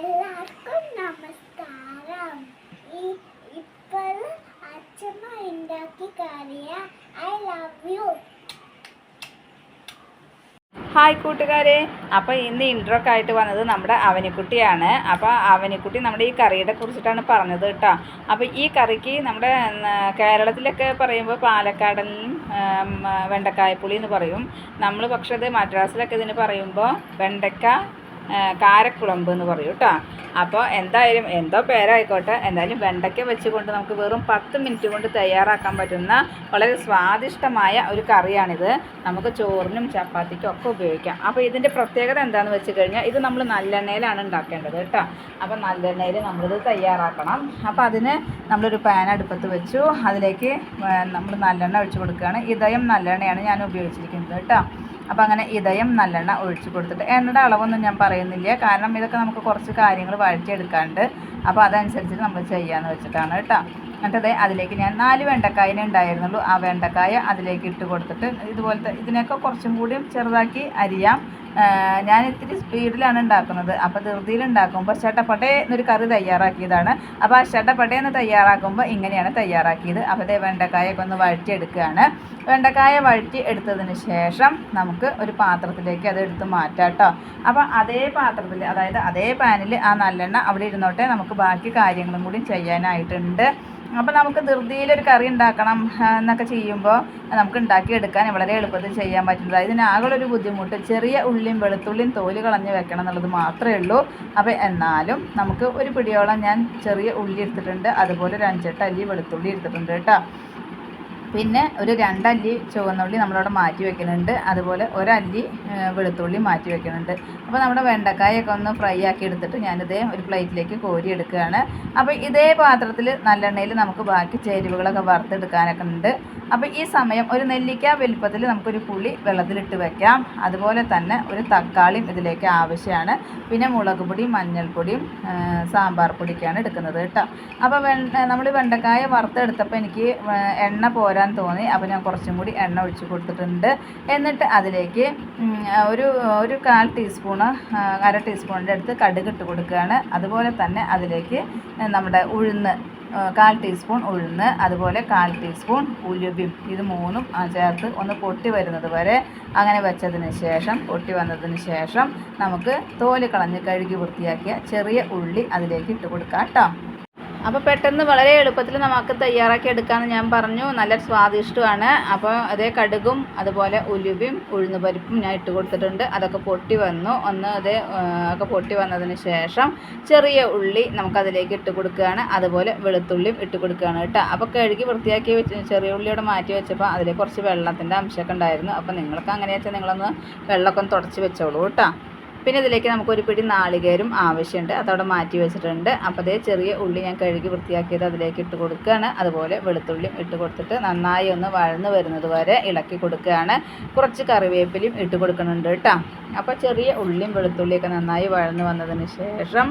എല്ലാവർക്കും നമസ്കാരം. ഈ അച്ഛമ്മ ഉണ്ടാക്കി കറിയ ഐ ലവ് യു ഹായ് കൂട്ടുകാരെ. അപ്പോൾ ഇന്ന് ഇൻട്രോ ഒക്കെ ആയിട്ട് വന്നത് നമ്മുടെ അവനിക്കുട്ടിയാണ്. അപ്പോൾ അവനിക്കുട്ടി നമ്മുടെ ഈ കറിയുടെ കുറിച്ചിട്ടാണ് പറഞ്ഞത് കേട്ടോ. അപ്പോൾ ഈ കറിക്ക് നമ്മുടെ കേരളത്തിലൊക്കെ പറയുമ്പോൾ പാലക്കാടനും വെണ്ടക്കായപ്പുളി എന്ന് പറയും. നമ്മൾ പക്ഷേ അത് മദ്രാസിലൊക്കെ ഇതിന് പറയുമ്പോൾ വെണ്ടക്ക കാരക്കുളമ്പ് എന്ന് പറയും കേട്ടോ. അപ്പോൾ എന്തായാലും എന്തോ പേരായിക്കോട്ടെ. എന്തായാലും വെണ്ടയ്ക്ക വെച്ചുകൊണ്ട് നമുക്ക് വെറും പത്ത് മിനിറ്റ് കൊണ്ട് തയ്യാറാക്കാൻ പറ്റുന്ന വളരെ സ്വാദിഷ്ടമായ ഒരു കറിയാണിത്. നമുക്ക് ചോറിനും ചപ്പാത്തിക്കും ഒക്കെ ഉപയോഗിക്കാം. അപ്പോൾ ഇതിന്റെ പ്രത്യേകത എന്താണെന്ന് വെച്ച് കഴിഞ്ഞാൽ ഇത് നമ്മൾ നല്ലെണ്ണയിലാണ് ഉണ്ടാക്കേണ്ടത് കേട്ടോ. അപ്പോൾ നല്ലെണ്ണയിൽ നമ്മളിത് തയ്യാറാക്കണം. അപ്പോൾ അതിന് നമ്മളൊരു പാൻ അടുപ്പത്ത് വെച്ചു. അതിലേക്ക് നമ്മൾ നല്ലെണ്ണ ഒഴിച്ച് കൊടുക്കുകയാണ്. ഇതയം നല്ലെണ്ണയാണ് ഞാൻ ഉപയോഗിച്ചിരിക്കുന്നത് കേട്ടോ. അപ്പോൾ അങ്ങനെ ഇതയം നല്ലെണ്ണ ഒഴിച്ച് കൊടുത്തിട്ട്. എണ്ണയുടെ അളവൊന്നും ഞാൻ പറയുന്നില്ല. കാരണം ഇതൊക്കെ നമുക്ക് കുറച്ച് കാര്യങ്ങൾ വഴറ്റിയെടുക്കാണ്ട്. അപ്പോൾ അതനുസരിച്ച് നമ്മൾ ചെയ്യാമെന്ന് വെച്ചിട്ടാണ് കേട്ടോ. എന്നിട്ടത് അതിലേക്ക് ഞാൻ നാല് വെണ്ടക്കായനെ ഉണ്ടായിരുന്നുള്ളൂ. ആ വെണ്ടക്കായ അതിലേക്ക് ഇട്ട് കൊടുത്തിട്ട് ഇതുപോലത്തെ ഇതിനൊക്കെ കുറച്ചും കൂടി ചെറുതാക്കി അരിയാം. ഞാൻ ഇത്തിരി സ്പീഡിലാണ് ഉണ്ടാക്കുന്നത്. അപ്പോൾ ധൃതിയിൽ ഉണ്ടാക്കുമ്പോൾ ചട്ടപ്പട്ടേ എന്നൊരു കറി തയ്യാറാക്കിയതാണ്. അപ്പോൾ ആ ചട്ടപ്പട്ടേ എന്ന് തയ്യാറാക്കുമ്പോൾ ഇങ്ങനെയാണ് തയ്യാറാക്കിയത്. അപ്പോൾ അതേ വെണ്ടക്കായൊക്കെ ഒന്ന് വഴറ്റിയെടുക്കുകയാണ്. വെണ്ടക്കായ വഴറ്റി എടുത്തതിന് ശേഷം നമുക്ക് ഒരു പാത്രത്തിലേക്ക് അത് എടുത്ത് മാറ്റാം കേട്ടോ അപ്പോൾ അതേ പാത്രത്തിൽ അതായത് അതേ പാനിൽ ആ നല്ലെണ്ണ അവിടെ ഇരുന്നോട്ടെ നമുക്ക് ബാക്കി കാര്യങ്ങളും കൂടി ചെയ്യാനായിട്ടുണ്ട്. അപ്പോൾ നമുക്ക് ധൃതിയിലൊരു കറി ഉണ്ടാക്കണം എന്നൊക്കെ ചെയ്യുമ്പോൾ നമുക്ക് ഉണ്ടാക്കിയെടുക്കാൻ വളരെ എളുപ്പത്തിൽ ചെയ്യാൻ പറ്റുന്നത്. ഇതിനാകളൊരു ബുദ്ധിമുട്ട് ചെറിയ ഉള്ളിയും വെളുത്തുള്ളിയും തോൽ കളഞ്ഞ് വെക്കണം എന്നുള്ളത് മാത്രമേ ഉള്ളൂ. അപ്പോൾ എന്നാലും നമുക്ക് ഒരു പിടിയോളം ഞാൻ ചെറിയ ഉള്ളി എടുത്തിട്ടുണ്ട്. അതുപോലെ ഒരു അഞ്ചെട്ട് അല്ലി വെളുത്തുള്ളി എടുത്തിട്ടുണ്ട് കേട്ടോ. പിന്നെ ഒരു രണ്ടല്ലി ചുവന്നുള്ളി നമ്മളവിടെ മാറ്റി വെക്കുന്നുണ്ട്. അതുപോലെ ഒരല്ലി വെളുത്തുള്ളി മാറ്റി വെക്കുന്നുണ്ട്. അപ്പോൾ നമ്മുടെ വെണ്ടക്കായൊക്കെ ഒന്ന് ഫ്രൈ ആക്കി എടുത്തിട്ട് ഞാനിതേ ഒരു പ്ലേറ്റിലേക്ക് കോരി എടുക്കുകയാണ്. അപ്പോൾ ഇതേ പാത്രത്തിൽ നല്ലെണ്ണയിൽ നമുക്ക് ബാക്കി ചേരുവകളൊക്കെ വറുത്തെടുക്കാനൊക്കെ ഉണ്ട്. അപ്പോൾ ഈ സമയം ഒരു നെല്ലിക്ക വലുപ്പത്തിൽ നമുക്കൊരു പുളി വെള്ളത്തിലിട്ട് വെക്കാം. അതുപോലെ തന്നെ ഒരു തക്കാളിയും ഇതിലേക്ക് ആവശ്യമാണ്. പിന്നെ മുളക് പൊടിയും മഞ്ഞൾപ്പൊടിയും സാമ്പാർ പൊടിയൊക്കെയാണ് എടുക്കുന്നത് കേട്ടോ. അപ്പോൾ നമ്മൾ വെണ്ടക്കായ വറുത്തെടുത്തപ്പോൾ എനിക്ക് എണ്ണ എണ്ണ പോരാൻ തോന്നി. അപ്പോൾ ഞാൻ കുറച്ചും കൂടി എണ്ണ ഒഴിച്ച് കൊടുത്തിട്ടുണ്ട്. എന്നിട്ട് അതിലേക്ക് ഒരു ഒരു കാൽ ടീസ്പൂണ് അര ടീസ്പൂണിന്റെ അടുത്ത് കടുക് ഇട്ട് കൊടുക്കുകയാണ്. അതുപോലെ തന്നെ അതിലേക്ക് നമ്മുടെ ഉഴുന്ന് കാൽ ടീസ്പൂൺ ഉഴുന്ന് അതുപോലെ കാൽ ടീസ്പൂൺ ഉലുബിയും ഇത് മൂന്നും ചേർത്ത് ഒന്ന് പൊട്ടി വരുന്നത് വരെ അങ്ങനെ വെച്ചതിന് ശേഷം പൊട്ടി വന്നതിന് ശേഷം നമുക്ക് തോൽ കളഞ്ഞ് കഴുകി വൃത്തിയാക്കിയ ചെറിയ ഉള്ളി അതിലേക്ക് ഇട്ട് കൊടുക്കാം കേട്ടോ. അപ്പോൾ പെട്ടെന്ന് വളരെ എളുപ്പത്തിൽ നമുക്ക് തയ്യാറാക്കി എടുക്കാമെന്ന് ഞാൻ പറഞ്ഞു. നല്ല സ്വാദിഷ്ടമാണ്. അപ്പോൾ അതേ കടുകും അതുപോലെ ഉലുവയും ഉഴുന്നുപരിപ്പും ഞാൻ ഇട്ട് കൊടുത്തിട്ടുണ്ട്. അതൊക്കെ പൊട്ടി വന്നു. ഒന്ന് അതേ ഒക്കെ പൊട്ടി വന്നതിന് ശേഷം ചെറിയ ഉള്ളി നമുക്കതിലേക്ക് ഇട്ട് കൊടുക്കുകയാണ്. അതുപോലെ വെളുത്തുള്ളിയും ഇട്ട് കൊടുക്കുകയാണ് കേട്ടോ. അപ്പോൾ കഴുകി വൃത്തിയാക്കി വെച്ച് ചെറിയ ഉള്ളിയോടെ മാറ്റി വെച്ചപ്പോൾ അതിൽ കുറച്ച് വെള്ളത്തിന്റെ അംശമൊക്കെ ഉണ്ടായിരുന്നു. അപ്പോൾ നിങ്ങൾക്ക് അങ്ങനെ വെച്ചാൽ നിങ്ങളൊന്ന് വെള്ളമൊക്കെ ഒന്ന് തുടച്ച് വെച്ചോളൂ കേട്ടോ. പിന്നെ ഇതിലേക്ക് നമുക്കൊരു പിടി നാളികേരും ആവശ്യമുണ്ട്. അതവിടെ മാറ്റി വെച്ചിട്ടുണ്ട്. അപ്പോൾ അതേ ചെറിയ ഉള്ളി ഞാൻ കഴുകി വൃത്തിയാക്കിയത് അതിലേക്ക് ഇട്ട് കൊടുക്കുകയാണ്. അതുപോലെ വെളുത്തുള്ളിയും ഇട്ട് കൊടുത്തിട്ട് നന്നായി ഒന്ന് വഴന്ന് വരുന്നത് വരെ ഇളക്കി കൊടുക്കുകയാണ്. കുറച്ച് കറിവേപ്പിലയും ഇട്ട് കൊടുക്കുന്നുണ്ട് കേട്ടോ. അപ്പോൾ ചെറിയ ഉള്ളിയും വെളുത്തുള്ളിയൊക്കെ നന്നായി വഴന്ന് വന്നതിന് ശേഷം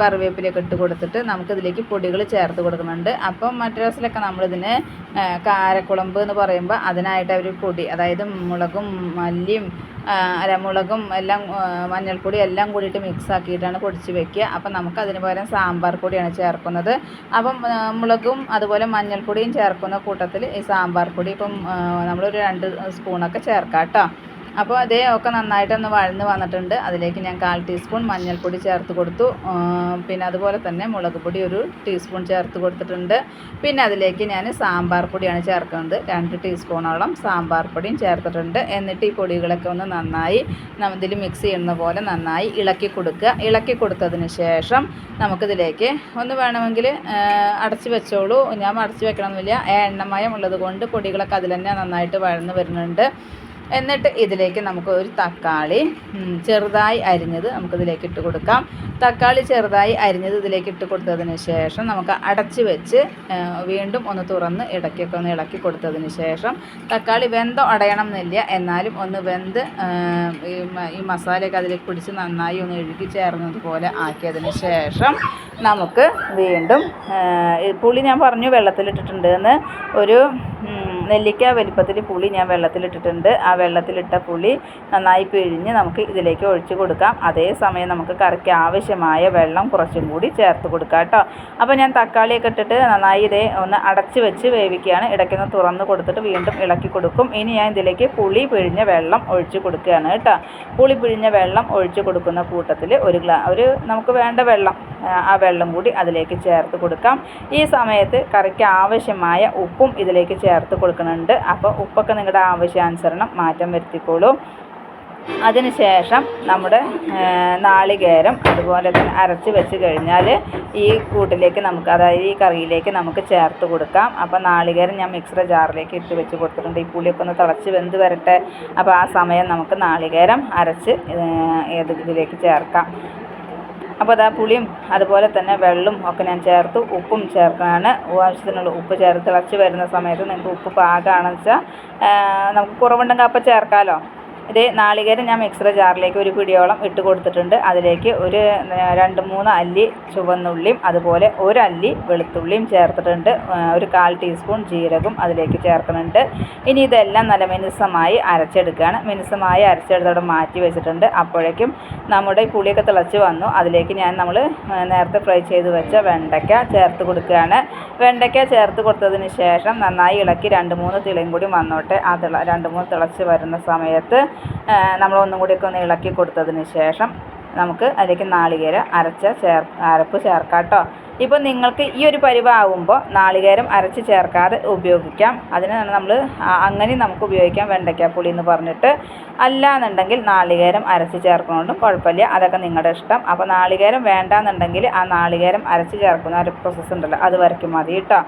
കറിവേപ്പിലയൊക്കെ ഇട്ട് കൊടുത്തിട്ട് നമുക്കിതിലേക്ക് പൊടികൾ ചേർത്ത് കൊടുക്കുന്നുണ്ട്. അപ്പം മദ്രാസിലൊക്കെ നമ്മളിതിന് കാരക്കുളമ്പ് എന്ന് പറയുമ്പോൾ അതിനായിട്ട് അവർ പൊടി അതായത് മുളകും മല്ലിയും ആ, അല്ല മുളകും എല്ലാം മഞ്ഞൾപ്പൊടി എല്ലാം കൂടിയിട്ട് മിക്സ് ആക്കിയിട്ടാണ് പൊടിച്ച് വെക്കുക. അപ്പം നമുക്ക് അതിന് പകരം സാമ്പാർ പൊടിയാണ് ചേർക്കുന്നത്. അപ്പം മുളകും അതുപോലെ മഞ്ഞൾപ്പൊടിയും ചേർക്കുന്ന കൂട്ടത്തിൽ ഈ സാമ്പാർ പൊടി ഇപ്പം നമ്മളൊരു രണ്ട് സ്പൂണൊക്കെ ചേർക്കാം കേട്ടോ. അപ്പോൾ അതേ ഒക്കെ നന്നായിട്ടൊന്ന് വഴന്ന് വന്നിട്ടുണ്ട്. അതിലേക്ക് ഞാൻ കാൽ ടീസ്പൂൺ മഞ്ഞൾപ്പൊടി ചേർത്ത് കൊടുത്തു. പിന്നെ അതുപോലെ തന്നെ മുളക് പൊടി ഒരു ടീസ്പൂൺ ചേർത്ത് കൊടുത്തിട്ടുണ്ട്. പിന്നെ അതിലേക്ക് ഞാൻ സാമ്പാർ പൊടിയാണ് ചേർക്കുന്നത്. രണ്ട് ടീസ്പൂണോളം സാമ്പാർ പൊടിയും ചേർത്തിട്ടുണ്ട്. എന്നിട്ട് ഈ പൊടികളൊക്കെ ഒന്ന് നന്നായി ഇതിൽ മിക്സ് ചെയ്യുന്ന പോലെ നന്നായി ഇളക്കി കൊടുക്കുക. ഇളക്കി കൊടുത്തതിന് ശേഷം നമുക്കിതിലേക്ക് ഒന്ന് വേണമെങ്കിൽ അടച്ച് വെച്ചോളൂ. ഞാൻ അടച്ചു വെക്കണമെന്നില്ല എണ്ണമയം ഉള്ളത് കൊണ്ട് പൊടികളൊക്കെ അതിൽ തന്നെ നന്നായിട്ട് വഴന്ന് വരുന്നുണ്ട്. എന്നിട്ട് ഇതിലേക്ക് നമുക്ക് ഒരു തക്കാളി ചെറുതായി അരിഞ്ഞത് നമുക്കിതിലേക്ക് ഇട്ട് കൊടുക്കാം. തക്കാളി ചെറുതായി അരിഞ്ഞത് ഇതിലേക്ക് ഇട്ട് കൊടുത്തതിന് ശേഷം നമുക്ക് അടച്ച് വെച്ച് വീണ്ടും ഒന്ന് തുറന്ന് ഇടയ്ക്കൊക്കെ ഒന്ന് ഇളക്കി കൊടുത്തതിന് ശേഷം തക്കാളി വെന്തോ അടയണം എന്നില്ല. എന്നാലും ഒന്ന് വെന്ത് ഈ മസാലയൊക്കെ അതിലേക്ക് പിടിച്ച് നന്നായി ഒന്ന് ഇഴുകി ചേർന്നതുപോലെ ആക്കിയതിന് ശേഷം നമുക്ക് വീണ്ടും പുളി ഞാൻ പറഞ്ഞു വെള്ളത്തിലിട്ടിട്ടുണ്ട് എന്ന് ഒരു നെല്ലിക്ക വലിപ്പത്തിൽ പുളി ഞാൻ വെള്ളത്തിലിട്ടിട്ടുണ്ട്. ആ വെള്ളത്തിലിട്ട പുളി നന്നായി പിഴിഞ്ഞ് നമുക്ക് ഇതിലേക്ക് ഒഴിച്ച് കൊടുക്കാം. അതേസമയം നമുക്ക് കറിക്ക് ആവശ്യമായ വെള്ളം കുറച്ചും കൂടി ചേർത്ത് കൊടുക്കാം കേട്ടോ. അപ്പോൾ ഞാൻ തക്കാളിയൊക്കെ ഇട്ടിട്ട് നന്നായി ഇതേ ഒന്ന് അടച്ച് വെച്ച് വേവിക്കുകയാണ്. ഇടയ്ക്കൊന്ന് തുറന്ന് കൊടുത്തിട്ട് വീണ്ടും ഇളക്കി കൊടുക്കും. ഇനി ഞാൻ ഇതിലേക്ക് പുളി പിഴിഞ്ഞ വെള്ളം ഒഴിച്ച് കൊടുക്കുകയാണ് കേട്ടോ. പുളി പിഴിഞ്ഞ വെള്ളം ഒഴിച്ച് കൊടുക്കുന്ന കൂട്ടത്തിൽ ഒരു ഗ്ലാ ഒരു നമുക്ക് വേണ്ട വെള്ളം ആ, വെള്ളം കൂടി അതിലേക്ക് ചേർത്ത് കൊടുക്കാം. ഈ സമയത്ത് കറിക്ക് ആവശ്യമായ ഉപ്പും ഇതിലേക്ക് ചേർത്ത് കൊടുക്കുന്നുണ്ട്. അപ്പോൾ ഉപ്പൊക്കെ നിങ്ങളുടെ ആവശ്യാനുസരണം മാറ്റം വരുത്തിക്കോളൂ. അതിനുശേഷം നമ്മുടെ നാളികേരം അതുപോലെ തന്നെ അരച്ച് വെച്ച് കഴിഞ്ഞാൽ ഈ കൂട്ടിലേക്ക് നമുക്ക് അതായത് ഈ കറിയിലേക്ക് നമുക്ക് ചേർത്ത് കൊടുക്കാം. അപ്പോൾ നാളികേരം ഞാൻ മിക്സർ ജാറിലേക്ക് ഇട്ട് വെച്ച് കൊടുത്തിട്ടുണ്ട്. ഈ പുളിയൊക്കെ ഒന്ന് തിളച്ച് വെന്ത് വരട്ടെ. അപ്പോൾ ആ സമയം നമുക്ക് നാളികേരം അരച്ച് ഇതിലേക്ക് ചേർക്കാം. അപ്പോൾ അതാ പുളിയും അതുപോലെ തന്നെ വെള്ളം ഒക്കെ ഞാൻ ചേർത്ത്. ഉപ്പും ചേർക്കാനാണ് ആവശ്യത്തിനുള്ള ഉപ്പ് ചേർത്ത് തിളച്ച് വരുന്ന സമയത്ത് നിങ്ങൾക്ക് ഉപ്പ് പാകമാണെന്ന് വെച്ചാൽ നമുക്ക് കുറവുണ്ടെങ്കിൽ അപ്പം ചേർക്കാമല്ലോ ഇത് നാളികേരം ഞാൻ മിക്സർ ജാറിലേക്ക് ഒരു പിടിയോളം ഇട്ട് കൊടുത്തിട്ടുണ്ട്. അതിലേക്ക് ഒരു രണ്ട് മൂന്ന് അല്ലി ചുവന്നുള്ളിയും അതുപോലെ ഒരു അല്ലി വെളുത്തുള്ളിയും ചേർത്തിട്ടുണ്ട്. ഒരു കാൽ ടീസ്പൂൺ ജീരകം അതിലേക്ക് ചേർക്കുന്നുണ്ട്. ഇനി ഇതെല്ലാം നല്ല മിനുസമായി അരച്ചെടുക്കുകയാണ്. മിനുസമായി അരച്ചെടുത്തോടെ മാറ്റി വെച്ചിട്ടുണ്ട്. അപ്പോഴേക്കും നമ്മുടെ പുളിയൊക്കെ തിളച്ച് വന്നു. അതിലേക്ക് ഞാൻ നമ്മൾ നേരത്തെ ഫ്രൈ ചെയ്ത് വെച്ച വെണ്ടയ്ക്ക ചേർത്ത് കൊടുക്കുകയാണ്. വെണ്ടയ്ക്ക ചേർത്ത് കൊടുത്തതിന് ശേഷം നന്നായി ഇളക്കി രണ്ട് മൂന്ന് തിളയും കൂടി വന്നോട്ടെ. ആ തിള രണ്ട് മൂന്ന് തിളച്ച് വരുന്ന സമയത്ത് നമ്മൾ ഒന്നും കൂടിയൊക്കെ ഒന്ന് ഇളക്കി കൊടുത്തതിന് ശേഷം നമുക്ക് അതിലേക്ക് നാളികേരം അരച്ച ചേർ അരപ്പ് ചേർക്കാം കേട്ടോ. ഇപ്പോൾ നിങ്ങൾക്ക് ഈ ഒരു പരിവാകുമ്പോൾ നാളികേരം അരച്ച് ചേർക്കാതെ ഉപയോഗിക്കാം. അതിനാണ് നമ്മൾ അങ്ങനെ നമുക്ക് ഉപയോഗിക്കാം. വെണ്ടയ്ക്കാപ്പുളി എന്ന് പറഞ്ഞിട്ട്. അല്ല എന്നുണ്ടെങ്കിൽ നാളികേരം അരച്ച് ചേർക്കുന്നതുകൊണ്ടും കുഴപ്പമില്ല. അതൊക്കെ നിങ്ങളുടെ ഇഷ്ടം. അപ്പോൾ നാളികേരം വേണ്ടാന്നുണ്ടെങ്കിൽ ആ നാളികേരം അരച്ച് ചേർക്കുന്ന ഒരു പ്രോസസ്സ് ഉണ്ടല്ലോ അത് വരയ്ക്കും മതി കേട്ടോ.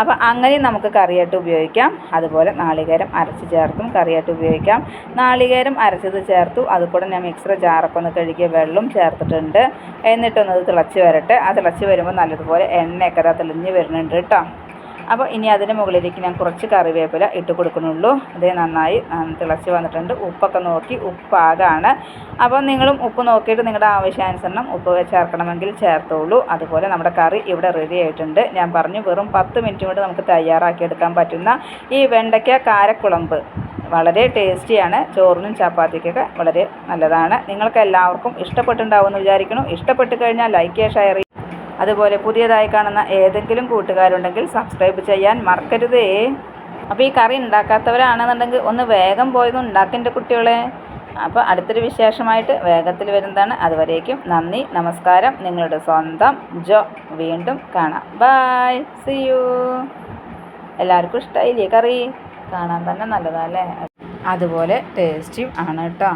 അപ്പോൾ അങ്ങനെ നമുക്ക് കറിയായിട്ട് ഉപയോഗിക്കാം. അതുപോലെ നാളികേരം അരച്ച് ചേർത്തും കറിയായിട്ട് ഉപയോഗിക്കാം. നാളികേരം അരച്ചത് ചേർത്തു. അതുകൂടെ ഞാൻ മിക്സർ ജാറൊക്കെ ഒന്ന് കഴുകിയ വെള്ളം ചേർത്തിട്ടുണ്ട്. എന്നിട്ടൊന്നത് തിളച്ച് വരട്ടെ. ആ തിളച്ച് വരുമ്പോൾ നല്ലതുപോലെ എണ്ണയൊക്കെ അതാ തെളിഞ്ഞ് വരുന്നുണ്ട് കേട്ടോ. അപ്പോൾ ഇനി അതിന് മുകളിലേക്ക് ഞാൻ കുറച്ച് കറിവേപ്പില ഇട്ട് കൊടുക്കുന്നുള്ളൂ. അതേ നന്നായി തിളച്ച് വന്നിട്ടുണ്ട്. ഉപ്പൊക്കെ നോക്കി ഉപ്പാകാണ്. അപ്പോൾ നിങ്ങളും ഉപ്പ് നോക്കിയിട്ട് നിങ്ങളുടെ ആവശ്യാനുസരണം ഉപ്പ് ചേർക്കണമെങ്കിൽ ചേർത്തോളൂ. അതുപോലെ നമ്മുടെ കറി ഇവിടെ റെഡി ആയിട്ടുണ്ട്. ഞാൻ പറഞ്ഞു വെറും പത്ത് മിനിറ്റ് കൊണ്ട് നമുക്ക് തയ്യാറാക്കിയെടുക്കാൻ പറ്റുന്ന ഈ വെണ്ടയ്ക്ക കാരക്കുളമ്പ് വളരെ ടേസ്റ്റിയാണ്. ചോറിനും ചപ്പാത്തിക്കൊക്കെ വളരെ നല്ലതാണ്. നിങ്ങൾക്ക് എല്ലാവർക്കും ഇഷ്ടപ്പെട്ടുണ്ടാവുമെന്ന് വിചാരിക്കുന്നു. ഇഷ്ടപ്പെട്ട് കഴിഞ്ഞാൽ ലൈക്ക് ചെയ്യുക ഷെയർ അതുപോലെ പുതിയതായി കാണുന്ന ഏതെങ്കിലും കൂട്ടുകാരുണ്ടെങ്കിൽ സബ്സ്ക്രൈബ് ചെയ്യാൻ മറക്കരുതേ. അപ്പോൾ ഈ കറി ഉണ്ടാക്കാത്തവരാണെന്നുണ്ടെങ്കിൽ ഒന്ന് വേഗം പോയത് ഉണ്ടാക്കിന്റെ കുട്ടികളെ. അപ്പോൾ അടുത്തൊരു വിശേഷമായിട്ട് വേഗത്തിൽ വരുന്നതാണ്. അതുവരേക്കും നന്ദി നമസ്കാരം. നിങ്ങളുടെ സ്വന്തം ജോ. വീണ്ടും കാണാം. ബായ് സി യു എല്ലാവർക്കും ഇഷ്ടമായില്ലേ കറി? കാണാൻ തന്നെ നല്ലതല്ലേ അതുപോലെ ടേസ്റ്റിയും ആണ് കേട്ടോ.